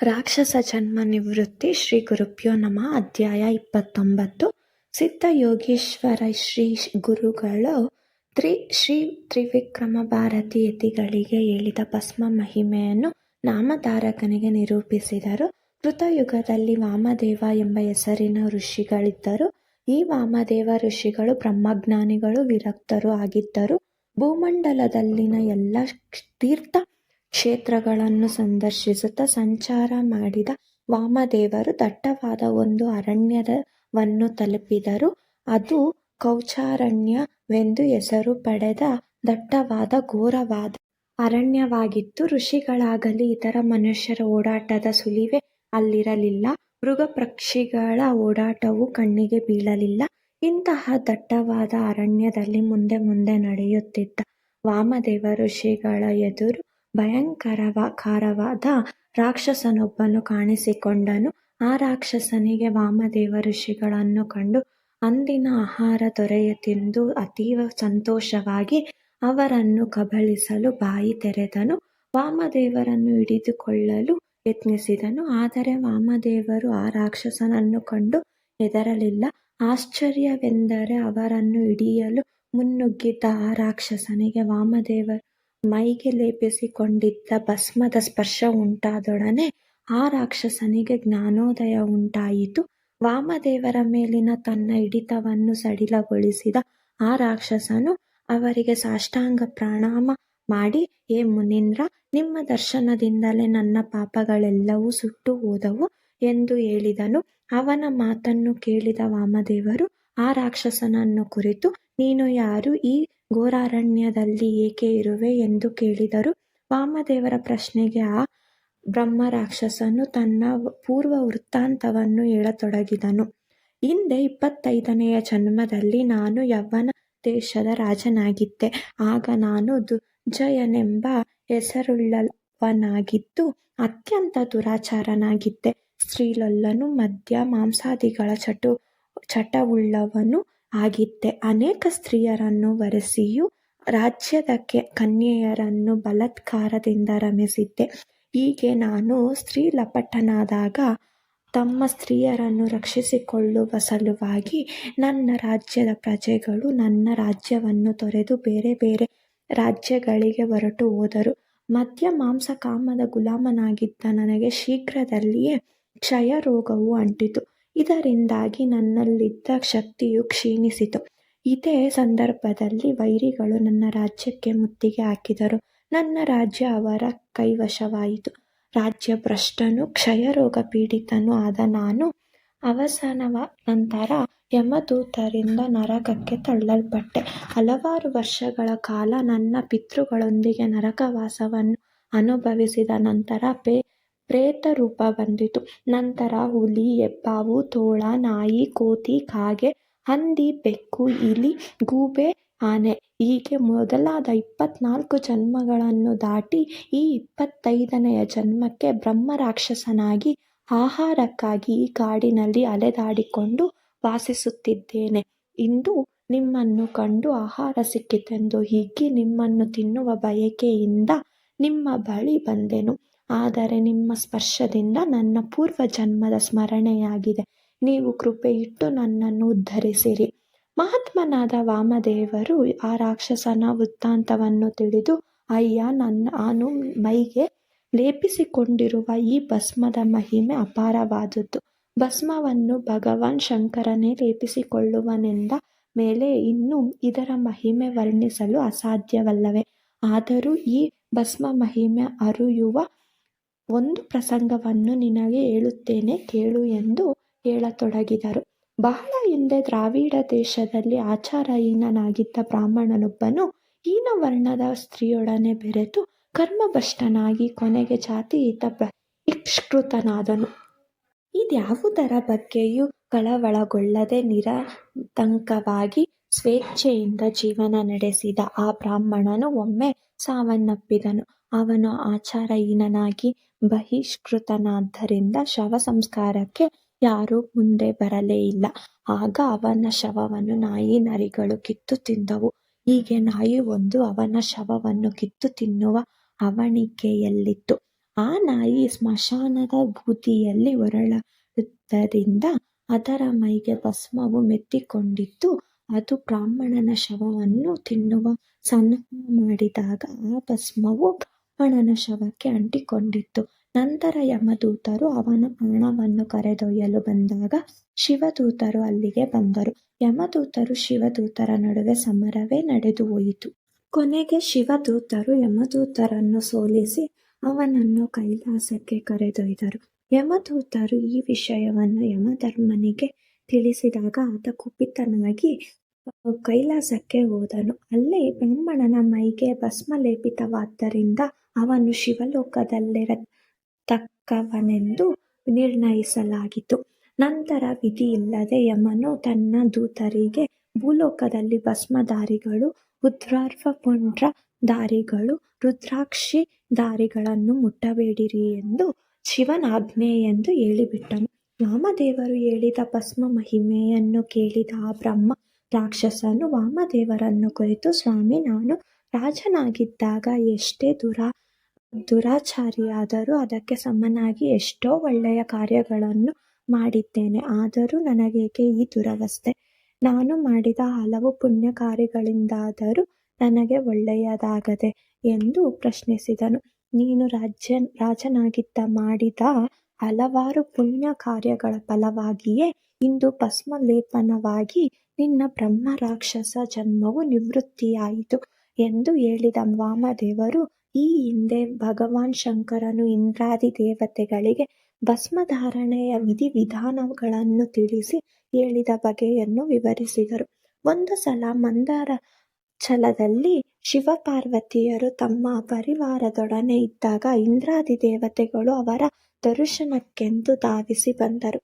ರಾಕ್ಷಸ ಜನ್ಮ ನಿವೃತ್ತಿ ಶ್ರೀ ಗುರುಭ್ಯೋ ನಮಃ, ಅಧ್ಯಾಯ ಇಪ್ಪತ್ತೊಂಬತ್ತು. ಸಿದ್ಧಯೋಗೀಶ್ವರ ಶ್ರೀ ಗುರುಗಳು ತ್ರಿ, ಶ್ರೀ ತ್ರಿವಿಕ್ರಮ ಭಾರತಿ ಯತಿಗಳಿಗೆ ಹೇಳಿದ ಭಸ್ಮ ಮಹಿಮೆಯನ್ನು ನಾಮಧಾರಕನಿಗೆ ನಿರೂಪಿಸಿದರು. ಕೃತಯುಗದಲ್ಲಿ ವಾಮದೇವ ಎಂಬ ಹೆಸರಿನ ಋಷಿಗಳಿದ್ದರು. ಈ ವಾಮದೇವ ಋಷಿಗಳು ಬ್ರಹ್ಮಜ್ಞಾನಿಗಳು ವಿರಕ್ತರು ಆಗಿದ್ದರು. ಭೂಮಂಡಲದಲ್ಲಿನ ಎಲ್ಲ ತೀರ್ಥ ಕ್ಷೇತ್ರಗಳನ್ನು ಸಂದರ್ಶಿಸುತ್ತಾ ಸಂಚಾರ ಮಾಡಿದ ವಾಮದೇವರು ದಟ್ಟವಾದ ಒಂದು ಅರಣ್ಯವನ್ನು ತಲುಪಿದರು. ಅದು ಕೌಚಾರಣ್ಯವೆಂದು ಹೆಸರು ಪಡೆದ ದಟ್ಟವಾದ ಘೋರವಾದ ಅರಣ್ಯವಾಗಿತ್ತು. ಋಷಿಗಳಾಗಲಿ ಇತರ ಮನುಷ್ಯರ ಓಡಾಟದ ಸುಲಿವೆ ಅಲ್ಲಿರಲಿಲ್ಲ. ಮೃಗ ಪಕ್ಷಿಗಳ ಓಡಾಟವು ಕಣ್ಣಿಗೆ ಬೀಳಲಿಲ್ಲ. ಇಂತಹ ದಟ್ಟವಾದ ಅರಣ್ಯದಲ್ಲಿ ಮುಂದೆ ಮುಂದೆ ನಡೆಯುತ್ತಿದ್ದ ವಾಮದೇವ ಋಷಿಗಳ ಎದುರು ಭಯಂಕರವಾದ ರಾಕ್ಷಸನೊಬ್ಬನು ಕಾಣಿಸಿಕೊಂಡನು. ಆ ರಾಕ್ಷಸನಿಗೆ ವಾಮದೇವ ಋಷಿಗಳನ್ನು ಕಂಡು, ಅಂದಿನ ಆಹಾರ ದೊರೆಯಿತೆಂದು ಅತೀವ ಸಂತೋಷವಾಗಿ ಅವರನ್ನು ಕಬಳಿಸಲು ಬಾಯಿ ತೆರೆದನು. ವಾಮದೇವರನ್ನು ಹಿಡಿದುಕೊಳ್ಳಲು ಯತ್ನಿಸಿದನು. ಆದರೆ ವಾಮದೇವರು ಆ ರಾಕ್ಷಸನನ್ನು ಕಂಡು ಹೆದರಲಿಲ್ಲ. ಆಶ್ಚರ್ಯವೆಂದರೆ ಅವರನ್ನು ಹಿಡಿಯಲು ಮುನ್ನುಗ್ಗಿದ್ದ ಆ ರಾಕ್ಷಸನಿಗೆ ವಾಮದೇವರು ಮೈಗೆ ಲೇಪಿಸಿಕೊಂಡಿದ್ದ ಭಸ್ಮದ ಸ್ಪರ್ಶ ಉಂಟಾದೊಡನೆ ಆ ರಾಕ್ಷಸನಿಗೆ ಜ್ಞಾನೋದಯ ಉಂಟಾಯಿತು. ವಾಮದೇವರ ಮೇಲಿನ ತನ್ನ ಹಿಡಿತವನ್ನು ಸಡಿಲಗೊಳಿಸಿದ ಆ ರಾಕ್ಷಸನು ಅವರಿಗೆ ಸಾಷ್ಟಾಂಗ ಪ್ರಣಾಮ ಮಾಡಿ ಏ ಮುನೀಂದ್ರ, ನಿಮ್ಮ ದರ್ಶನದಿಂದಲೇ ನನ್ನ ಪಾಪಗಳೆಲ್ಲವೂ ಸುಟ್ಟು ಹೋದವು ಎಂದು ಹೇಳಿದನು. ಅವನ ಮಾತನ್ನು ಕೇಳಿದ ವಾಮದೇವರು ಆ ರಾಕ್ಷಸನನ್ನು ಕುರಿತು ನೀನು ಯಾರು, ಈ ಘೋರಾರಣ್ಯದಲ್ಲಿ ಏಕೆ ಇರುವೆ ಎಂದು ಕೇಳಿದರು. ವಾಮದೇವರ ಪ್ರಶ್ನೆಗೆ ಆ ಬ್ರಹ್ಮರಾಕ್ಷಸನು ತನ್ನ ಪೂರ್ವ ವೃತ್ತಾಂತವನ್ನು ಹೇಳತೊಡಗಿದನು. ಹಿಂದೆ ಇಪ್ಪತ್ತೈದನೆಯ ಜನ್ಮದಲ್ಲಿ ನಾನು ಯವನ ದೇಶದ ರಾಜನಾಗಿದ್ದೆ. ಆಗ ನಾನು ದುರ್ಜಯನೆಂಬ ಹೆಸರುಳ್ಳವನಾಗಿದ್ದು ಅತ್ಯಂತ ದುರಾಚಾರನಾಗಿದ್ದೆ. ಸ್ತ್ರೀಲೊಲ್ಲನು, ಮದ್ಯ ಮಾಂಸಾದಿಗಳ ಚಟವುಳ್ಳವನೂ ಆಗಿದ್ದೆ. ಅನೇಕ ಸ್ತ್ರೀಯರನ್ನು ವರೆಸಿಯೂ ರಾಜ್ಯದ ಕನ್ಯೆಯರನ್ನು ಬಲಾತ್ಕಾರದಿಂದ ರಮಿಸಿದ್ದೆ. ಹೀಗೆ ನಾನು ಸ್ತ್ರೀ ಲಪಟನಾದಾಗ ತಮ್ಮ ಸ್ತ್ರೀಯರನ್ನು ರಕ್ಷಿಸಿಕೊಳ್ಳುವ ಸಲುವಾಗಿ ನನ್ನ ರಾಜ್ಯದ ಪ್ರಜೆಗಳು ನನ್ನ ರಾಜ್ಯವನ್ನು ತೊರೆದು ಬೇರೆ ಬೇರೆ ರಾಜ್ಯಗಳಿಗೆ ಹೊರಟು ಹೋದರು. ಮದ್ಯ ಮಾಂಸ ಕಾಮದ ಗುಲಾಮನಾಗಿದ್ದ ನನಗೆ ಶೀಘ್ರದಲ್ಲಿಯೇ ಕ್ಷಯ ರೋಗವು ಅಂಟಿತು. ಇದರಿಂದಾಗಿ ನನ್ನಲ್ಲಿದ್ದ ಶಕ್ತಿಯು ಕ್ಷೀಣಿಸಿತು. ಇದೇ ಸಂದರ್ಭದಲ್ಲಿ ವೈರಿಗಳು ನನ್ನ ರಾಜ್ಯಕ್ಕೆ ಮುತ್ತಿಗೆ ಹಾಕಿದರು. ನನ್ನ ರಾಜ್ಯ ಅವರ ಕೈವಶವಾಯಿತು. ರಾಜ್ಯಭ್ರಷ್ಟನೂ ಕ್ಷಯರೋಗ ಪೀಡಿತನೂ ಆದ ನಾನು ಅವಸಾನವ ನಂತರ ಯಮದೂತರಿಂದ ನರಕಕ್ಕೆ ತಳ್ಳಲ್ಪಟ್ಟೆ. ಹಲವಾರು ವರ್ಷಗಳ ಕಾಲ ನನ್ನ ಪಿತೃಗಳೊಂದಿಗೆ ನರಕವಾಸವನ್ನು ಅನುಭವಿಸಿದ ನಂತರ ಪ್ರೇತರೂಪ ಬಂದಿತು. ನಂತರ ಹುಲಿ, ಹೆಬ್ಬಾವು, ತೋಳ, ನಾಯಿ, ಕೋತಿ, ಕಾಗೆ, ಹಂದಿ, ಬೆಕ್ಕು, ಇಲಿ, ಗೂಬೆ, ಆನೆ ಹೀಗೆ ಮೊದಲಾದ ಇಪ್ಪತ್ನಾಲ್ಕು ಜನ್ಮಗಳನ್ನು ದಾಟಿ ಈ ಇಪ್ಪತ್ತೈದನೆಯ ಜನ್ಮಕ್ಕೆ ಬ್ರಹ್ಮರಾಕ್ಷಸನಾಗಿ ಆಹಾರಕ್ಕಾಗಿ ಈ ಕಾಡಿನಲ್ಲಿ ಅಲೆದಾಡಿಕೊಂಡು ವಾಸಿಸುತ್ತಿದ್ದೇನೆ. ಇಂದು ನಿಮ್ಮನ್ನು ಕಂಡು ಆಹಾರ ಸಿಕ್ಕಿತೆಂದು ಹಿಗ್ಗಿ ನಿಮ್ಮನ್ನು ತಿನ್ನುವ ಬಯಕೆಯಿಂದ ನಿಮ್ಮ ಬಳಿ ಬಂದೆನು. ಆದರೆ ನಿಮ್ಮ ಸ್ಪರ್ಶದಿಂದ ನನ್ನ ಪೂರ್ವ ಜನ್ಮದ ಸ್ಮರಣೆಯಾಗಿದೆ. ನೀವು ಕೃಪೆಯಿಟ್ಟು ನನ್ನನ್ನು ಉದ್ಧರಿಸಿರಿ. ಮಹಾತ್ಮನಾದ ವಾಮದೇವರು ಆ ರಾಕ್ಷಸನ ವೃತ್ತಾಂತವನ್ನು ತಿಳಿದು, ಅಯ್ಯ, ನನ್ನ, ನಾನು ಮೈಗೆ ಲೇಪಿಸಿಕೊಂಡಿರುವ ಈ ಭಸ್ಮದ ಮಹಿಮೆ ಅಪಾರವಾದುದು. ಭಸ್ಮವನ್ನು ಭಗವಾನ್ ಶಂಕರನೇ ಲೇಪಿಸಿಕೊಳ್ಳುವನೆಂದ ಮೇಲೆ ಇನ್ನು ಇದರ ಮಹಿಮೆ ವರ್ಣಿಸಲು ಅಸಾಧ್ಯವಲ್ಲವೇ? ಆದರೂ ಈ ಭಸ್ಮ ಮಹಿಮೆ ಅರಿಯುವ ಒಂದು ಪ್ರಸಂಗವನ್ನು ನಿನಗೆ ಹೇಳುತ್ತೇನೆ, ಕೇಳು ಎಂದು ಹೇಳತೊಡಗಿದರು. ಬಹಳ ಹಿಂದೆ ದ್ರಾವಿಡ ದೇಶದಲ್ಲಿ ಆಚಾರಹೀನನಾಗಿದ್ದ ಬ್ರಾಹ್ಮಣನೊಬ್ಬನು ಹೀನವರ್ಣದ ಸ್ತ್ರೀಯೊಡನೆ ಬೆರೆತು ಕರ್ಮಭ್ರಷ್ಟನಾಗಿ ಕೊನೆಗೆ ಜಾತಿಯಿಂದ ಬಹಿಷ್ಕೃತನಾದನು. ಇದ್ಯಾವುದರ ಬಗ್ಗೆಯೂ ಕಳವಳಗೊಳ್ಳದೆ ನಿರತಂಕವಾಗಿ ಸ್ವೇಚ್ಛೆಯಿಂದ ಜೀವನ ನಡೆಸಿದ ಆ ಬ್ರಾಹ್ಮಣನು ಒಮ್ಮೆ ಸಾವನ್ನಪ್ಪಿದನು. ಅವನು ಆಚಾರಹೀನನಾಗಿ ಬಹಿಷ್ಕೃತನಾದ್ದರಿಂದ ಶವಸಂಸ್ಕಾರಕ್ಕೆ ಯಾರೂ ಮುಂದೆ ಬರಲೇ ಇಲ್ಲ. ಆಗ ಅವನ ಶವವನ್ನು ನಾಯಿ ನರಿಗಳು ಕಿತ್ತು ತಿಂದವು. ಹೀಗೆ ನಾಯಿ ಒಂದು ಅವನ ಶವವನ್ನು ಕಿತ್ತು ತಿನ್ನುವ ಅವಣಿಕೆಯಲ್ಲಿತ್ತು ಆ ನಾಯಿ ಸ್ಮಶಾನದ ಬೂದಿಯಲ್ಲಿ ಹೊರಳುವುದರಿಂದ ಅದರ ಮೈಗೆ ಭಸ್ಮವು ಮೆತ್ತಿಕೊಂಡಿದ್ದು ಅದು ಬ್ರಾಹ್ಮಣನ ಶವವನ್ನು ತಿನ್ನುವ ಸನ್ನಾಹ ಮಾಡಿದಾಗ ಆ ಭಸ್ಮವು ಬ್ರಾಹ್ಮಣನ ಶವಕ್ಕೆ ಅಂಟಿಕೊಂಡಿತ್ತು. ನಂತರ ಯಮದೂತರು ಅವನ ಪ್ರಾಣವನ್ನು ಕರೆದೊಯ್ಯಲು ಬಂದಾಗ ಶಿವದೂತರು ಅಲ್ಲಿಗೆ ಬಂದರು. ಯಮದೂತರು ಶಿವದೂತರ ನಡುವೆ ಸಮರವೇ ನಡೆದುಹೋಯಿತು. ಕೊನೆಗೆ ಶಿವದೂತರು ಯಮದೂತರನ್ನು ಸೋಲಿಸಿ ಅವನನ್ನು ಕೈಲಾಸಕ್ಕೆ ಕರೆದೊಯ್ದರು. ಯಮದೂತರು ಈ ವಿಷಯವನ್ನು ಯಮಧರ್ಮನಿಗೆ ತಿಳಿಸಿದಾಗ ಆತ ಕುಪಿತನಾಗಿ ಕೈಲಾಸಕ್ಕೆ ಹೋದನು. ಅಲ್ಲಿ ಬ್ರಾಹ್ಮಣನ ಮೈಗೆ ಭಸ್ಮ ಲೇಪಿತವಾದ್ದರಿಂದ ಅವನು ಶಿವಲೋಕದಲ್ಲಿರತಕ್ಕವನೆಂದು ನಿರ್ಣಯಿಸಲಾಗಿತ್ತು. ನಂತರ ವಿಧಿಯಿಲ್ಲದೆ ಯಮನು ತನ್ನ ದೂತರಿಗೆ ಭೂಲೋಕದಲ್ಲಿ ಭಸ್ಮಧಾರಿಗಳು, ರುದ್ರಾಕ್ಷಿ ದಾರಿಗಳನ್ನು ಮುಟ್ಟಬೇಡಿರಿ ಎಂದು ಶಿವನ ಆಜ್ಞೆ ಎಂದು ಹೇಳಿಬಿಟ್ಟನು. ವಾಮದೇವರು ಹೇಳಿದ ಭಸ್ಮ ಮಹಿಮೆಯನ್ನು ಕೇಳಿದ ಆ ಬ್ರಹ್ಮ ರಾಕ್ಷಸನು ವಾಮದೇವರನ್ನು ಕುರಿತು, ಸ್ವಾಮಿ, ನಾನು ರಾಜನಾಗಿದ್ದಾಗ ಎಷ್ಟೇ ದುರ ದುರಾಚಾರಿಯಾದರೂ ಅದಕ್ಕೆ ಸಮನಾಗಿ ಎಷ್ಟೋ ಒಳ್ಳೆಯ ಕಾರ್ಯಗಳನ್ನು ಮಾಡಿದ್ದೇನೆ. ಆದರೂ ನನಗೇಕೆ ಈ ದುರವಸ್ಥೆ? ನಾನು ಮಾಡಿದ ಹಲವು ಪುಣ್ಯ ಕಾರ್ಯಗಳಿಂದಾದರೂ ನನಗೆ ಒಳ್ಳೆಯದಾಗದೆ? ಎಂದು ಪ್ರಶ್ನಿಸಿದನು. ನೀನು ರಾಜ್ಯ ರಾಜನಾಗಿದ್ದ ಮಾಡಿದ ಹಲವಾರು ಪುಣ್ಯ ಕಾರ್ಯಗಳ ಫಲವಾಗಿಯೇ ಇಂದು ಭಸ್ಮಲೇಪನವಾಗಿ ನಿನ್ನ ಬ್ರಹ್ಮರಾಕ್ಷಸ ಜನ್ಮವು ನಿವೃತ್ತಿಯಾಯಿತು ಎಂದು ಹೇಳಿದ ವಾಮದೇವರು, ಈ ಹಿಂದೆ ಭಗವಾನ್ ಶಂಕರನು ಇಂದ್ರಾದಿ ದೇವತೆಗಳಿಗೆ ಭಸ್ಮಧಾರಣೆಯ ವಿಧಿ-ವಿಧಾನಗಳನ್ನು ತಿಳಿಸಿ ಹೇಳಿದ ಬಗೆಯನ್ನು ವಿವರಿಸಿದರು. ಒಂದು ಸಲ ಮಂದಾರ ಛಲದಲ್ಲಿ ಶಿವಪಾರ್ವತಿಯರು ತಮ್ಮ ಪರಿವಾರದೊಡನೆ ಇದ್ದಾಗ ಇಂದ್ರಾದಿ ದೇವತೆಗಳು ಅವರ ದರ್ಶನಕ್ಕೆಂದು ಧಾವಿಸಿ ಬಂದರು.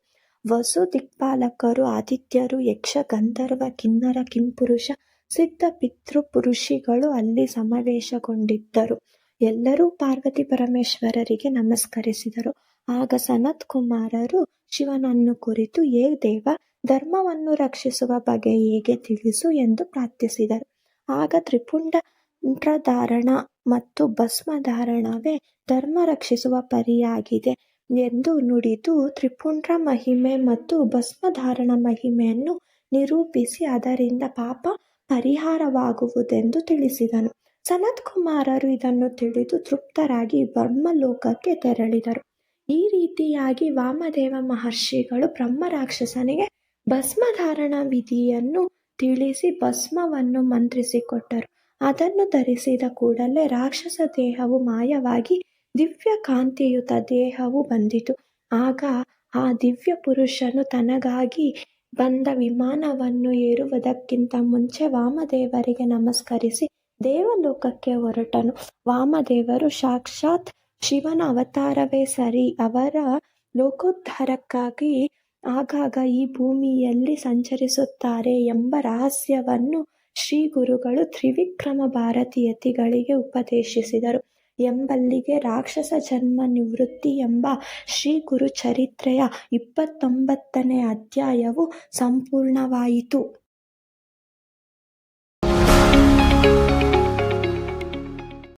ವಸು ದಿಕ್ಪಾಲಕರು, ಆದಿತ್ಯರು, ಯಕ್ಷ, ಗಂಧರ್ವ, ಕಿನ್ನರ, ಕಿಂಪುರುಷ, ಸಿದ್ಧ, ಪಿತೃಪುರುಷಿಗಳು ಅಲ್ಲಿ ಸಮಾವೇಶಗೊಂಡಿದ್ದರು. ಎಲ್ಲರೂ ಪಾರ್ವತಿ-ಪರಮೇಶ್ವರರಿಗೆ ನಮಸ್ಕರಿಸಿದರು. ಆಗ ಸನತ್ ಕುಮಾರರು ಶಿವನನ್ನು ಕುರಿತು ಏ ದೇವ, ಧರ್ಮವನ್ನು ರಕ್ಷಿಸುವ ಬಗೆ ಹೇಗೆ ತಿಳಿಸು ಎಂದು ಪ್ರಾರ್ಥಿಸಿದರು. ಆಗ ತ್ರಿಪುಂಡ್ರಧಾರಣ ಮತ್ತು ಭಸ್ಮಧಾರಣವೇ ಧರ್ಮ ರಕ್ಷಿಸುವ ಪರಿಯಾಗಿದೆ ಎಂದು ನುಡಿದು ತ್ರಿಪುಂಡ್ರ ಮಹಿಮೆ ಮತ್ತು ಭಸ್ಮಧಾರಣ ಮಹಿಮೆಯನ್ನು ನಿರೂಪಿಸಿ ಅದರಿಂದ ಪಾಪ ಪರಿಹಾರವಾಗುವುದೆಂದು ತಿಳಿಸಿದನು. ಸನತ್ ಕುಮಾರರು ಇದನ್ನು ತಿಳಿದು ತೃಪ್ತರಾಗಿ ಬ್ರಹ್ಮಲೋಕಕ್ಕೆ ತೆರಳಿದರು. ಈ ರೀತಿಯಾಗಿ ವಾಮದೇವ ಮಹರ್ಷಿಗಳು ಬ್ರಹ್ಮ ರಾಕ್ಷಸನಿಗೆ ಭಸ್ಮಧಾರಣ ವಿಧಿಯನ್ನು ತಿಳಿಸಿ ಭಸ್ಮವನ್ನು ಮಂತ್ರಿಸಿಕೊಟ್ಟರು. ಅದನ್ನು ಧರಿಸಿದ ಕೂಡಲೇ ರಾಕ್ಷಸ ದೇಹವು ಮಾಯವಾಗಿ ದಿವ್ಯಕಾಂತಿಯುತ ದೇಹವು ಬಂದಿತು. ಆಗ ಆ ದಿವ್ಯ ಪುರುಷನು ತನಗಾಗಿ ಬಂದ ವಿಮಾನವನ್ನು ಏರುವುದಕ್ಕಿಂತ ಮುಂಚೆ ವಾಮದೇವರಿಗೆ ನಮಸ್ಕರಿಸಿ ದೇವಲೋಕಕ್ಕೆ ಹೊರಟನು. ವಾಮದೇವರು ಸಾಕ್ಷಾತ್ ಶಿವನ ಅವತಾರವೇ ಸರಿ. ಅವರ ಲೋಕೋದ್ಧಾರಕ್ಕಾಗಿ ಆಗಾಗ ಈ ಭೂಮಿಯಲ್ಲಿ ಸಂಚರಿಸುತ್ತಾರೆ ಎಂಬ ರಹಸ್ಯವನ್ನು ಶ್ರೀಗುರುಗಳು ತ್ರಿವಿಕ್ರಮ ಭಾರತೀಯತಿಗಳಿಗೆ ಉಪದೇಶಿಸಿದರು ಎಂಬಲ್ಲಿಗೆ ರಾಕ್ಷಸ ಜನ್ಮ ನಿವೃತ್ತಿ ಎಂಬ ಶ್ರೀ ಗುರು ಚರಿತ್ರೆಯ ಇಪ್ಪತ್ತೊಂಬತ್ತನೇ ಅಧ್ಯಾಯವು ಸಂಪೂರ್ಣವಾಯಿತು.